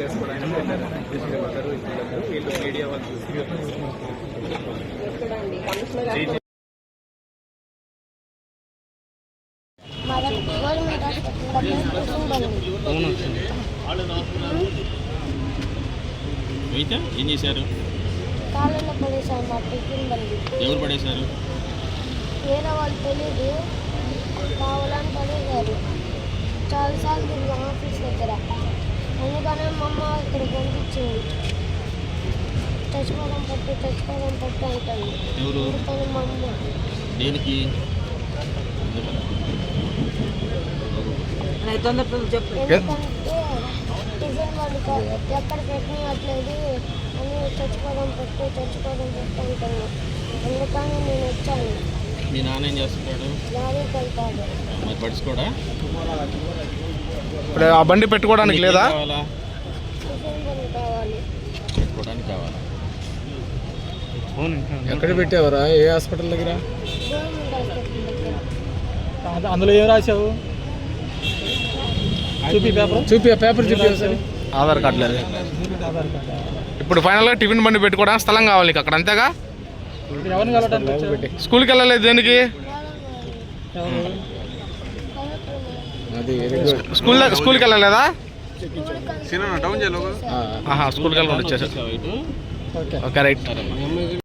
చేసుకోవడానికి వెళ్ళారు వీళ్ళు మీడియా వాళ్ళు అయితే ఏం చేశారు ఎవరు పడేశారు? వేరే వాళ్ళు పడేశారు. చాలాసార్లు ఆఫీస్ దగ్గర. అందుకనే మా అమ్మ ఇక్కడ పంపించింది చచ్చిపోవడం పట్టు చచ్చిపోవడం పట్టు అంటుంది. ఎవరు? అందుకని మా అమ్మ. దేనికి? ఎందుకంటే టిఫిన్ కా- ఎక్కడ పెట్టినట్లేదు అని చచ్చిపోవడం పట్టు చచ్చిపోవడం పట్టు అంటుంది. అందుకని నేను వచ్చాను. మీ నాన్న ఏం వెళ్తాడు. మరి పడుచుకోడా ఇప్పుడు ఆ బండి పెట్టుకోవడానికి లేదా? పెట్టుకోవడానికి కావాలా? ఎక్కడ పెట్టావరా? ఏ హాస్పిటల్ దగ్గర? అందులో ఏం రాసావు చూపి పేపర్. చూపి పేపర్ చూపి. ఆధార్ కార్డు లేదు. ఇప్పుడు ఫైనల్గా టిఫిన్ బండి పెట్టుకోవడానికి స్థలం కావాలి నీకు అక్కడ అంతేగా? స్కూల్కి వెళ్ళలేదు దేనికి స్కూల్ స్కూల్కి వెళ్ళలేదా? డౌన్ వెళ్ళకుండా వచ్చేసారు ఇటు ఓకే. Okay right.